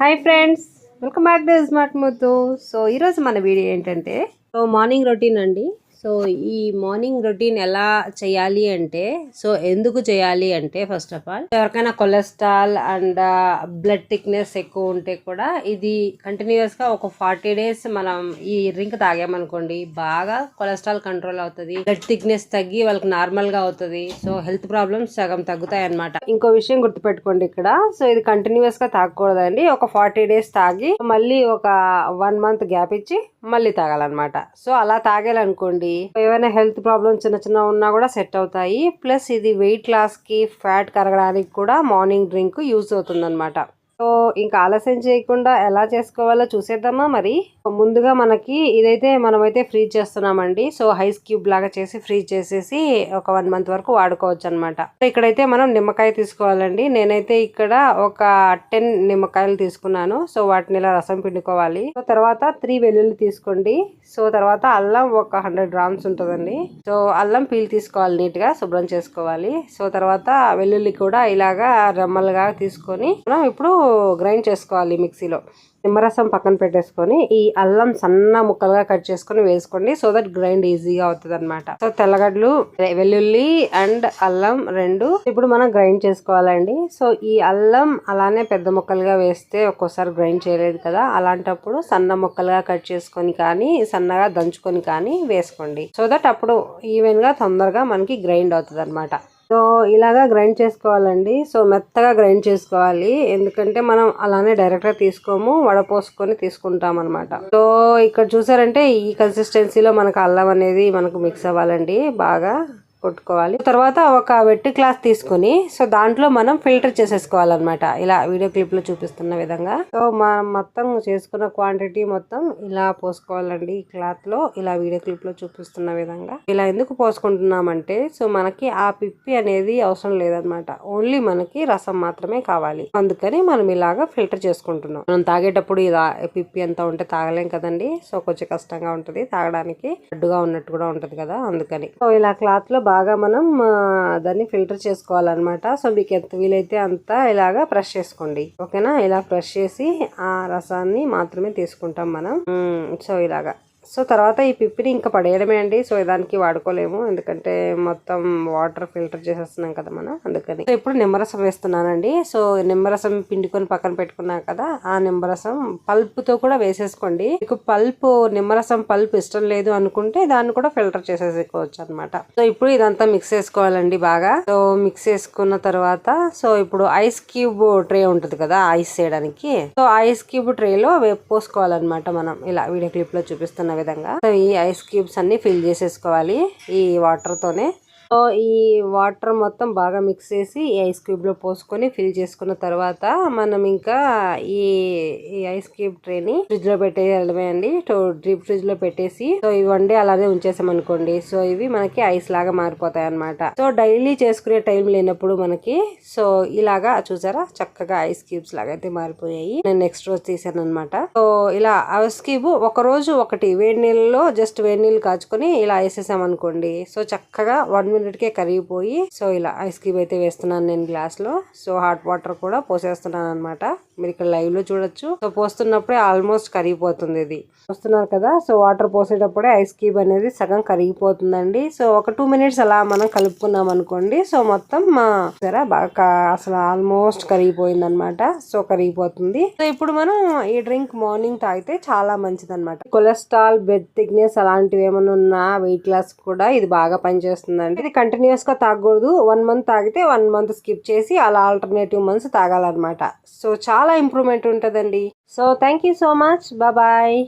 Hi friends welcome back to smart Muthu so ఈరోజు మన video ఏంటంటే సో మార్నింగ్ రొటీన్ అండి. సో ఈ మార్నింగ్ రొటీన్ ఎలా చేయాలి అంటే సో ఎందుకు చేయాలి అంటే ఫస్ట్ ఆఫ్ ఆల్ ఎవరికైనా కొలెస్ట్రాల్ అండ్ బ్లడ్ థిక్నెస్ ఎక్కువ ఉంటే కూడా ఇది కంటిన్యూస్గా ఒక ఫార్టీ డేస్ మనం ఈ డ్రింక్ తాగామనుకోండి బాగా కొలెస్ట్రాల్ కంట్రోల్ అవుతుంది. బ్లడ్ థిక్నెస్ తగ్గి వాళ్ళకి నార్మల్గా అవుతుంది. సో హెల్త్ ప్రాబ్లమ్స్ సగం తగ్గుతాయి అన్నమాట ఇంకో విషయం గుర్తుపెట్టుకోండి ఇక్కడ. సో ఇది కంటిన్యూస్గా తాగకూడదండి. ఒక ఫార్టీ డేస్ తాగి మళ్ళీ ఒక వన్ మంత్ గ్యాప్ ఇచ్చి మళ్ళీ తాగాలన్నమాట. సో అలా తాగాలనుకోండి ఏమైనా హెల్త్ ప్రాబ్లమ్స్ చిన్న చిన్న ఉన్నా కూడా సెట్ అవుతాయి. ప్లస్ ఇది వెయిట్ లాస్కి ఫ్యాట్ కరగడానికి కూడా మార్నింగ్ డ్రింక్ యూజ్ అవుతుంది సో ఇంకా ఆలస్యం చేయకుండా ఎలా చేసుకోవాలో చూసేద్దామా మరి? ముందుగా మనకి ఇదైతే మనమైతే ఫ్రీజ్ చేస్తున్నామండి. సో హైస్ క్యూబ్ లాగా చేసి ఫ్రీజ్ చేసేసి ఒక వన్ మంత్ వరకు వాడుకోవచ్చు అనమాట ఇక్కడైతే మనం నిమ్మకాయ తీసుకోవాలండి. నేనైతే ఇక్కడ ఒక టెన్ నిమ్మకాయలు తీసుకున్నాను. సో వాటిని ఇలా రసం పిండుకోవాలి. సో తర్వాత త్రీ వెల్లుల్లి తీసుకోండి. సో తర్వాత అల్లం ఒక హండ్రెడ్ గ్రామ్స్ ఉంటుందండి. సో అల్లం పీల్ తీసుకోవాలి నీట్గా శుభ్రం చేసుకోవాలి. సో తర్వాత వెల్లుల్లి కూడా ఇలాగా రెమ్మలుగా తీసుకొని మనం ఇప్పుడు గ్రైండ్ చేసుకోవాలి మిక్సీలో. నిమ్మరసం పక్కన పెట్టేసుకొని ఈ అల్లం సన్న ముక్కలుగా కట్ చేసుకొని వేసుకోండి. సో దట్ గ్రైండ్ ఈజీగా అవుతుంది అనమాట సో తెల్లగడ్డలు వెల్లుల్లి అండ్ అల్లం రెండు ఇప్పుడు మనం గ్రైండ్ చేసుకోవాలండి. సో ఈ అల్లం అలానే పెద్ద ముక్కలుగా వేస్తే ఒక్కోసారి గ్రైండ్ చేయలేదు కదా. అలాంటప్పుడు సన్న ముక్కలుగా కట్ చేసుకొని కానీ సన్నగా దంచుకొని కానీ వేసుకోండి. సో దట్ అప్పుడు ఈవెన్గా తొందరగా మనకి గ్రైండ్ అవుతుంది అనమాట సో ఇలాగా గ్రైండ్ చేసుకోవాలండి. సో మెత్తగా గ్రైండ్ చేసుకోవాలి. ఎందుకంటే మనం అలానే డైరెక్ట్గా తీసుకోము వడపోసుకొని తీసుకుంటాం అనమాట సో ఇక్కడ చూసారంటే ఈ కన్సిస్టెన్సీలో మనకు అల్లం అనేది మనకు మిక్స్ అవ్వాలండి బాగా. కొట్టుకోవాలి. తర్వాత ఒక వెట్టి క్లాత్ తీసుకుని సో దాంట్లో మనం ఫిల్టర్ చేసేసుకోవాలన్నమాట. ఇలా వీడియో క్లిప్లో చూపిస్తున్న విధంగా. సో మనం మొత్తం చేసుకున్న క్వాంటిటీ మొత్తం ఇలా పోసుకోవాలండి ఈ క్లాత్లో ఇలా వీడియో క్లిప్లో చూపిస్తున్న విధంగా. ఇలా ఎందుకు పోసుకుంటున్నామంటే సో మనకి ఆ పిప్పి అనేది అవసరం లేదనమాట ఓన్లీ మనకి రసం మాత్రమే కావాలి. అందుకని మనం ఇలాగా ఫిల్టర్ చేసుకుంటున్నాం. మనం తాగేటప్పుడు ఇలా పిప్పి అంతా ఉంటే తాగలేం కదండి. సో కొంచెం కష్టంగా ఉంటుంది తాగడానికి. అడ్డుగా ఉన్నట్టు కూడా ఉంటుంది కదా అందుకని. సో ఇలా క్లాత్లో బాగా మనం దాన్ని ఫిల్టర్ చేసుకోవాలన్నమాట. సో మీకు ఎంత వీలైతే అంత ఇలాగా బ్రష్ చేసుకోండి. ఓకేనా? ఇలా బ్రష్ చేసి ఆ రసాన్ని మాత్రమే తీసుకుంటాం మనం. సో ఇలాగా. సో తర్వాత ఈ పిప్పిని ఇంకా పడేయడమే అండి. సో దానికి వాడుకోలేము. ఎందుకంటే మొత్తం వాటర్ ఫిల్టర్ చేసేస్తున్నాం కదా మనం. అందుకని. సో ఇప్పుడు నిమ్మరసం వేస్తున్నానండి. సో నిమ్మరసం పిండుకొని పక్కన పెట్టుకున్నాం కదా ఆ నిమ్మరసం పల్ప్తో కూడా వేసేసుకోండి. మీకు పల్ప్ నిమ్మరసం పల్ప్ ఇష్టం లేదు అనుకుంటే దాన్ని కూడా ఫిల్టర్ చేసేసుకోవచ్చు అనమాట సో ఇప్పుడు ఇదంతా మిక్స్ చేసుకోవాలండి బాగా. సో మిక్స్ చేసుకున్న తర్వాత సో ఇప్పుడు ఐస్ క్యూబ్ ట్రే ఉంటుంది కదా ఐస్ చేయడానికి సో ఐస్ క్యూబ్ ట్రేలో పోసుకోవాలన్నమాట మనం. ఇలా వీడియో క్లిప్లో చూపిస్తున్న విధంగా. ఈ ఐస్ క్యూబ్స్ అన్ని ఫిల్ చేసేసుకోవాలి. ఈ వాటర్ తోనే. సో ఈ వాటర్ మొత్తం బాగా మిక్స్ చేసి ఈ ఐస్ క్యూబ్లో పోసుకొని ఫిల్ చేసుకున్న తర్వాత మనం ఇంకా ఈ ఈ ఐస్ క్యూబ్ ట్రేని ఫ్రిడ్జ్లో పెట్టేయడమే అండి డీప్ ఫ్రిడ్జ్లో పెట్టేసి సో ఇవ్వండి అలానే ఉంచేసామనుకోండి సో ఇవి మనకి ఐస్ లాగా మారిపోతాయి అనమాట సో డైలీ చేసుకునే టైం లేనప్పుడు మనకి సో ఇలాగా చూసారా? చక్కగా ఐస్ క్యూబ్స్ లాగా అయితే మారిపోయాయి. నేను నెక్స్ట్ రోజు తీసాను అనమాట సో ఇలా ఐస్ క్యూబ్ ఒక రోజు ఒకటి వేడి నీళ్ళలో జస్ట్ వేడి నీళ్ళు కాచుకొని ఇలా వేసేసాం అనుకోండి. సో చక్కగా వన్ మినిట్కే కరిగిపోయి సో ఇలా ఐస్ క్యూబ్ అయితే వేస్తున్నాను నేను గ్లాస్లో సో హాట్ వాటర్ కూడా పోసేస్తున్నాను అనమాట మీరు ఇక్కడ లైవ్లో చూడొచ్చు. సో పోస్తున్నప్పుడే ఆల్మోస్ట్ కరిగిపోతుంది ఇది. పోస్తున్నారు కదా సో వాటర్ పోసేటప్పుడే ఐస్ క్యూబ్ అనేది సగం కరిగిపోతుందండి. సో ఒక టూ మినిట్స్ అలా మనం కలుపుకున్నాం అనుకోండి సో మొత్తం మా సరే బాగా అసలు ఆల్మోస్ట్ కరిగిపోయింది అనమాట సో కరిగిపోతుంది. సో ఇప్పుడు మనం ఈ డ్రింక్ మార్నింగ్ తాగితే చాలా మంచిది అనమాట కొలెస్ట్రాల్ బెడ్ థిక్నెస్ అలాంటివి ఏమైనా ఉన్నా వెయిట్ లాస్ కూడా ఇది బాగా పనిచేస్తుందండి. అనేది కంటిన్యూస్గా తాగకూడదు. వన్ మంత్ తాగితే వన్ మంత్ స్కిప్ చేసి అలా ఆల్టర్నేటివ్ మంత్స్ తాగాలన్నమాట. సో చాలా ఇంప్రూవ్మెంట్ ఉంటుందండి. So thank you so much bye